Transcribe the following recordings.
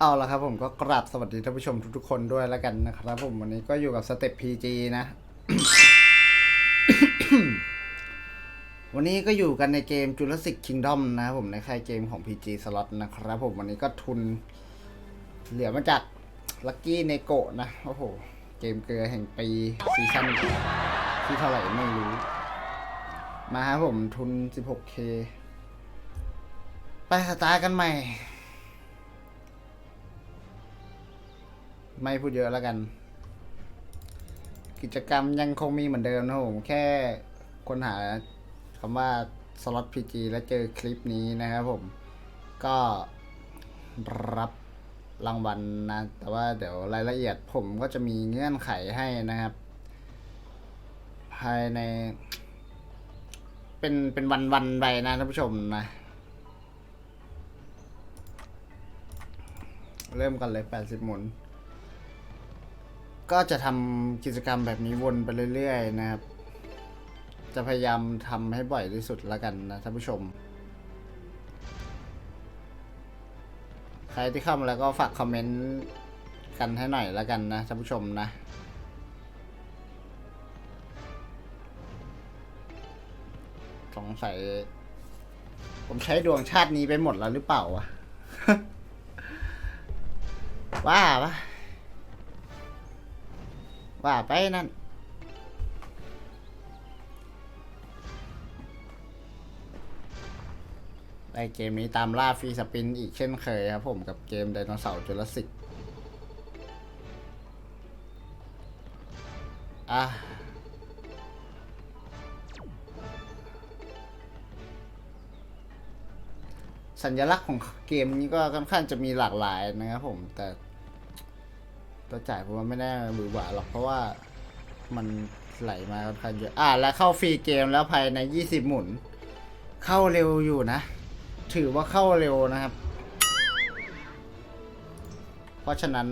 เอาละครับผมก็กราบสวัสดีท่านผู้ชมทุกๆคนด้วยแล้วกันนะครับผมวันนี้ก็อยู่กับสเต็ป PG นะ วันนี้ก็อยู่กันในเกม Jurassic Kingdom นะครับผมในค่ายเกมของ PG Slot นะครับผมวันนี้ก็ทุนเหลือมาจาก Lucky n e g o นะ โอ้โห เกมเกลือแห่งปีซีซั่นที่เท่าไหร่ไม่รู้ มาครับผมทุน 16k ไปสตาร์กันใหม่ ไม่พูดเยอะแล้วกัน กิจกรรมยังคงมีเหมือนเดิมนะผมแค่ค้นหาคำว่าสล็อตพีจีแล้วเจอคลิปนี้นะครับผม ก็รับรางวัลนะแต่ว่าเดี๋ยวรายละเอียดผมก็จะมีเงื่อนไขให้นะครับ ภายใน เป็นเป็นวันวันๆไปนะท่านผู้ชมนะ เริ่มกันเลย 80 หมุน ก็จะทำกิจกรรมแบบนี้วนไปเรื่อยๆนะครับ จะพยายามทำให้บ่อยที่สุดแล้วกันนะท่านผู้ชม ใครที่เข้ามาแล้วก็ฝากคอมเมนต์กันให้หน่อยแล้วกันนะท่านผู้ชมนะสงสัยผมใช้ดวงชาตินี้ไปหมดแล้วหรือเปล่าวะ ว่าปะ ว่าไปนั่นไอเกมนี้ตามล่าฟรีสปินอีกเช่นเคยครับผมกับเกมไดโนเสาร์จุลศิกอะสัญลักษณ์ของเกมนี้ก็ค่อนข้างจะมีหลากหลายนะครับผม แต่ ตัวจ่ายผมว่าไม่ได้หวือหวาหรอกเพราะว่ามันไหลมาค่อนข้างเยอะอ่าแล้วเข้าฟรีเกมแล้วภายใน 20 หมุน เข้าเร็วอยู่นะ ถือว่าเข้าเร็วนะครับ เพราะฉะนั้น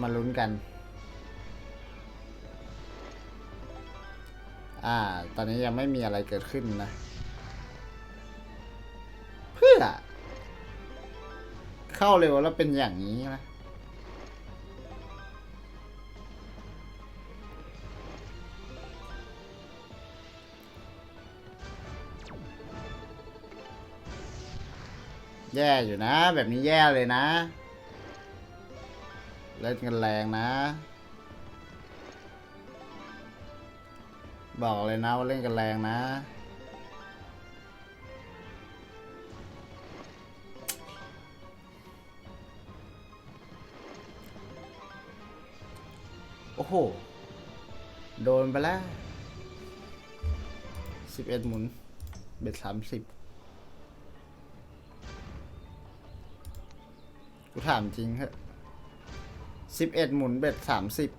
มาลุ้นกัน อ่า ตอนนี้ยังไม่มีอะไรเกิดขึ้นนะ เข้าเร็วแล้วเป็นอย่างนี้นะแย่อยู่นะ แบบนี้แย่เลยนะ เล่นกันแรงนะ บอกเลยนะว่าเล่นกันแรงนะ อ้โห โดนไปแล้วสิบเอ็ดหมุน เบ็ดสามสิบกูถามจริงเหอะสิบเอ็ดหมุนเบ็ดสามสิบ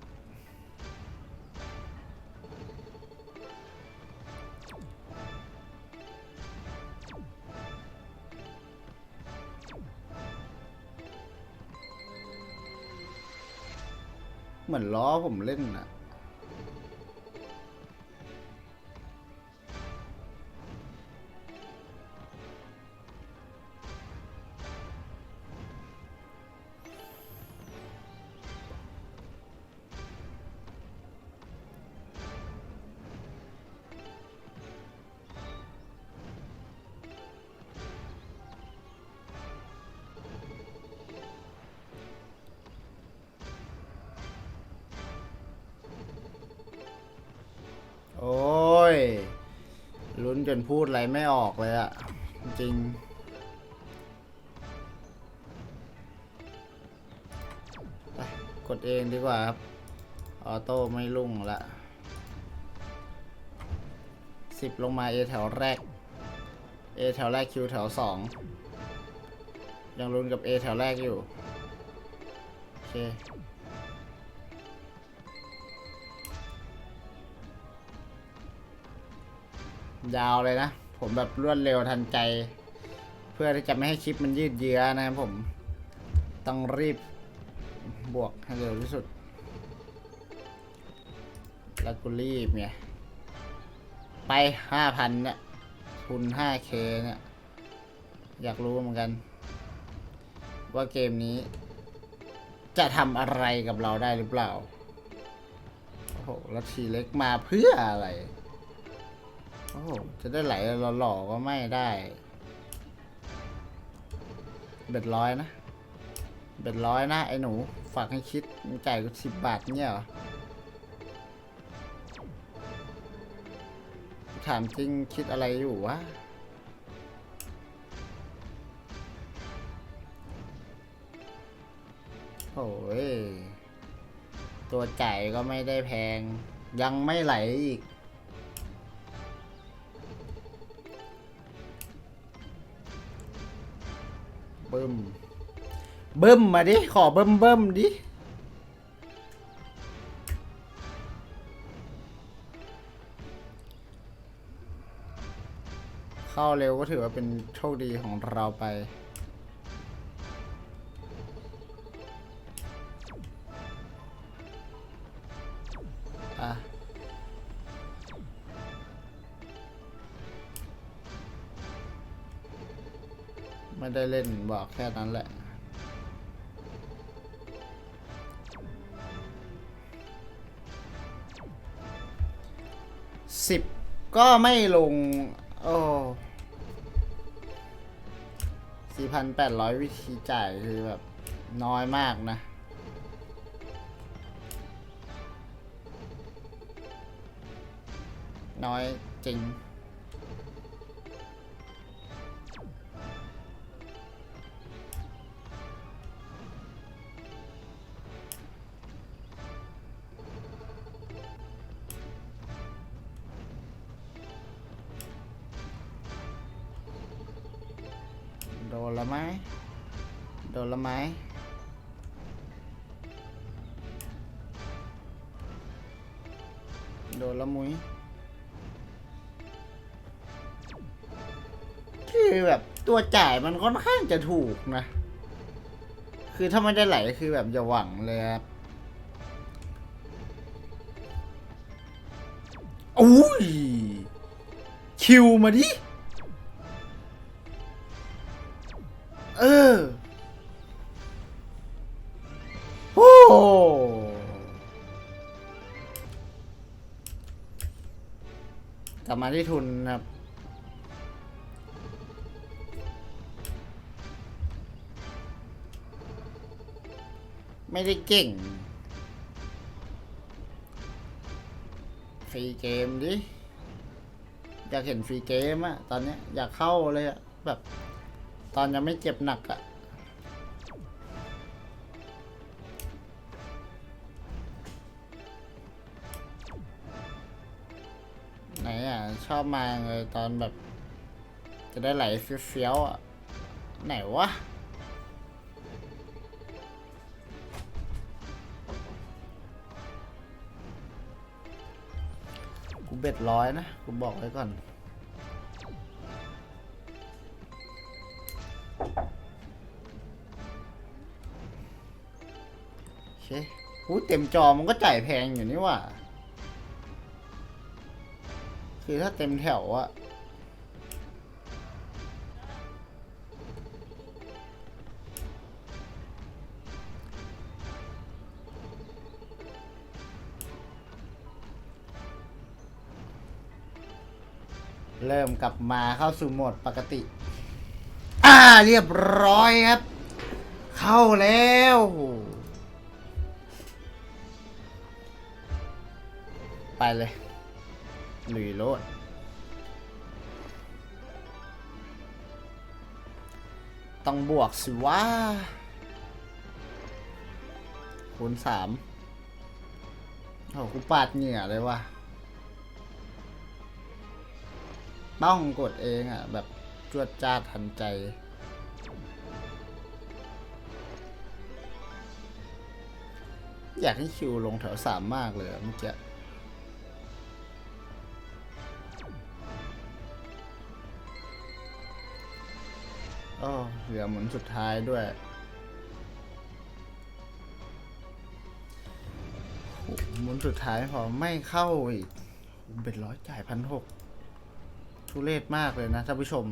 มือนล้อผมเล่นอะ จนพูดอะไรไม่ออกเลยอะจริงกดเองดีกว่าครับ ออโต้ไม่ลุ่งละสิบลงมา A แถวแรก A แถวแรก Q แถวสองยังลุ้นกับ A แถวแรกอยู่ โอเค ยาวเลยนะ ผมแบบรวดเร็วทันใจ เพื่อที่จะไม่ให้คลิปมันยืดเยื้อนะครับผม ต้องรีบบวกให้เร็วที่สุด แล้วกูรีบไงไปห้าพันเนี่ยทุนห้าเคเนี่ย อยากรู้เหมือนกัน ว่าเกมนี้ จะทำอะไรกับเราได้หรือเปล่า โอ้โห แล้วทีเล็กมาเพื่ออะไร อ้โหจะได้ไหลหล่อๆก็ไม่ได้ เบ็ดร้อยนะ เบ็ดร้อยนะ ไอ้หนู ฝากให้คิดมึงจ่ายกูสิบบาทเนี่ยเหรอ ถามจริงคิดอะไรอยู่วะโอ้ย ตัวจ่ายก็ไม่ได้แพง ยังไม่ไหลอีก เบิ้มเบิ้มมาดิ ขอเบิ้มเบิ้มดิ เข้าเร็วก็ถือว่าเป็นโชคดีของเราไป บอกแค่นั้นแหละ สิบก็ไม่ลง โอ้สี่พันแปดร้อยวิธีจ่ายคือแบบ น้อยมากนะน้อยจริง นละไหมโดนละไหมโดนละมุยคือแบบตัวจ่ายมันค่อนข้างจะถูกนะ คือถ้าไมันได้ไหลคือแบบอย่าหวังเลยครับอุ้ยคิวมาดิ เออโอ้กลับมาที่ทุนนะครับไม่ได้เก่งฟรีเกมดิ อยากเห็นฟรีเกมอะตอนนี้อยากเข้าเลยอะแบบ ตอนยังไม่เจ็บหนักอะไหนอะชอบมาเลยตอนแบบ จะได้ไหลเฟี้ยวๆอะไหนวะกูเบ็ดร้อยนะกูบอกไว้ก่อน หูเต็มจอมันก็จ่ายแพงอยู่นี่ว่า คือถ้าเต็มแถวอะเริ่มกลับมาเข้าสู่โหมดปกติ อ่าเรียบร้อยครับ เข้าแล้ว ไปเลยหลุยโลดต้องบวกสิว่าคูณสามโอ้กูปาดเหงื่อเลยว่ะ ต้องกดเองอะ แบบจวดจ้าทันใจอยากให้คิวลงแถวสามมากเลยเมื่อกี้ โอ้เหลือหมุนสุดท้ายด้วยโอ้หมุนสุดท้ายพอไม่เข้าอีกเป็นร้อยจ่ายพันหกทุเรศมากเลยนะท่านผู้ชม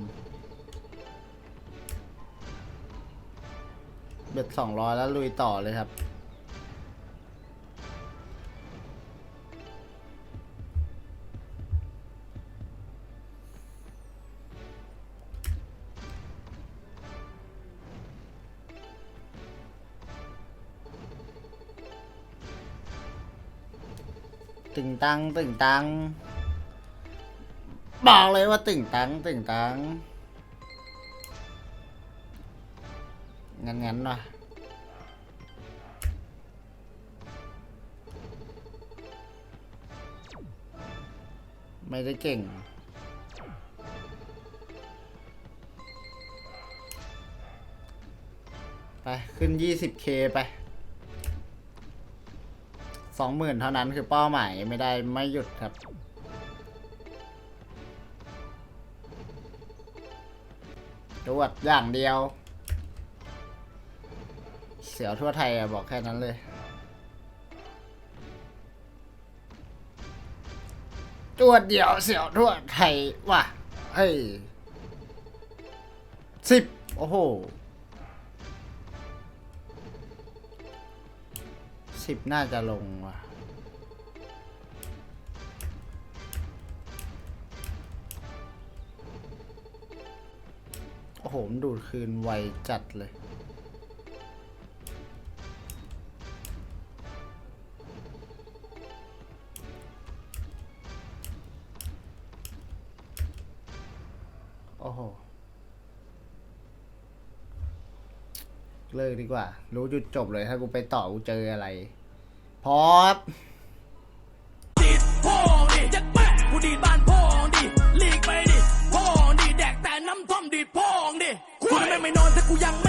เบ็ดสองร้อยแล้วลุยต่อเลยครับ ตึงตังตึงตัง บอกเลยว่าตึงตังตึงตังงั้นงั้นว่ะไม่ได้เก่งไป ขึ้น 20k ไป สองหมื่นเท่านั้นคือเป้าหมายไม่ได้ไม่หยุดครับ ตรวจอย่างเดียว เสียวทั่วไทยอะบอกแค่นั้นเลยตรวจเดียวเสียวทั่วไทยว่ะ เฮ้ยสิบโอ้โห สิบน่าจะลงว่ะโอ้โหมันดูดคืนไวจัดเลย โอ้โห เลิกดีกว่า รู้จุดจบเลยถ้ากูไปต่อกูเจออะไร พอครับดีดพ่องดิจะแปะกูดีดบ้านพองดิลีกไปดิพองดิแดกแต่น้ำท่อมดีพองดิกูไม่ไม่นอนถ้ากูยังไม่